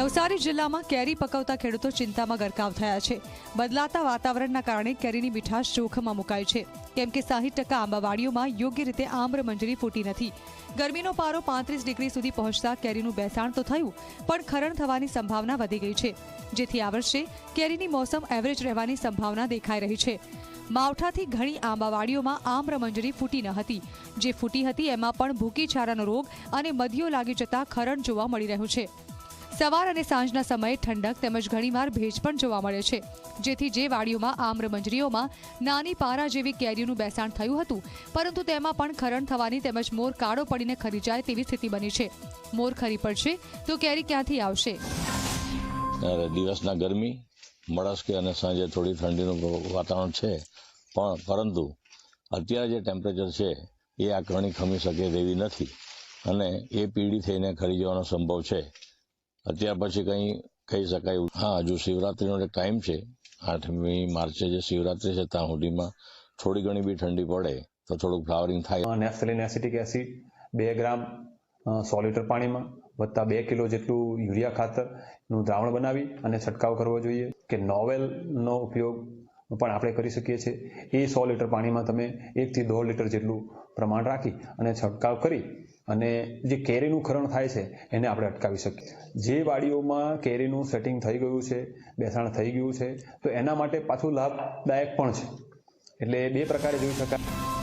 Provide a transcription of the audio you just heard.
નવસારી જિલ્લામાં કેરી પકવતા ખેડૂતો ચિંતામાં ગરકાવ થયા છે. બદલાતા વાતાવરણના કારણે કેરીની મીઠાશ જોખમમાં મુકાઈ છે. કેમ કે સાહીઠ ટકા આંબાવાડીઓમાં યોગ્ય રીતે આમ્ર મંજરી ફૂટી નથી. ગરમીનો પારો પાંત્રીસ ડિગ્રી સુધી પહોંચતા કેરીનું બેસાણ તો થયું, પણ ખરણ થવાની સંભાવના વધી ગઈ છે. જેથી આ વર્ષે કેરીની મોસમ એવરેજ રહેવાની સંભાવના દેખાઈ રહી છે. માવઠાથી ઘણી આંબાવાડીઓમાં આમ્ર મંજરી ફૂટી ન હતી. જે ફૂટી હતી એમાં પણ ભૂકી છારાનો રોગ અને મધ્યો લાગી જતા ખરણ જોવા મળી રહ્યું છે. સવાર અને સાંજના સમયે ઠંડક તેમજ ઘણીવાર ભેજ પણ જોવા મળે છે. જેથી જે વાડીઓમાં આમ્રમંજરીઓમાં નાની પારા જેવી કેરીઓનું બેસાણ થયું હતું, પરંતુ તેમાં પણ ખરણ થવાની તેમજ મોર કાળો પડીને ખરી જાય તેવી સ્થિતિ બની છે. મોર ખરી પડશે તો કેરી ક્યાંથી આવશે? દિવસના ગરમી મળસ્કે અને સાંજે થોડી ઠંડીનું વાતાવરણ છે. પણ પરંતુ અત્યારે જે ટેમ્પરેચર છે, એ આ ઘણી ખમી શકે તેવી નથી. અને એ પીળી થઈને ખરી જવાનો સંભવ છે. અત્યાર પછી કંઈ કહી શકાય હા હજુ શિવરાત્રીનો એક ટાઈમ છે, આઠમી માર્ચે જે શિવરાત્રી છે, ત્યાં સુધીમાં થોડી ઘણી બી ઠંડી પડે, તો થોડુંક ફ્લાવરિંગ થાય. નેફ્થલિન એસિટિક એસિડ બે ગ્રામ સો લીટર પાણીમાં વત્તા બે કિલો જેટલું યુરિયા ખાતરનું દ્રાવણ બનાવી અને છંટકાવ કરવો જોઈએ. કે નોવેલનો ઉપયોગ પણ આપણે કરી શકીએ છીએ. એ સો લીટર પાણીમાં તમે એકથી દોઢ લીટર જેટલું પ્રમાણ રાખી અને છંટકાવ કરી અને જે કેરીનું ખરણ થાય છે, એને આપણે અટકાવી શકીએ. જે વાડીઓમાં કેરીનું સેટિંગ થઈ ગયું છે, બેસાણ થઈ ગયું છે, તો એના માટે પાછું લાભદાયક પણ છે. એટલે બે પ્રકારે જોઈ શકાય.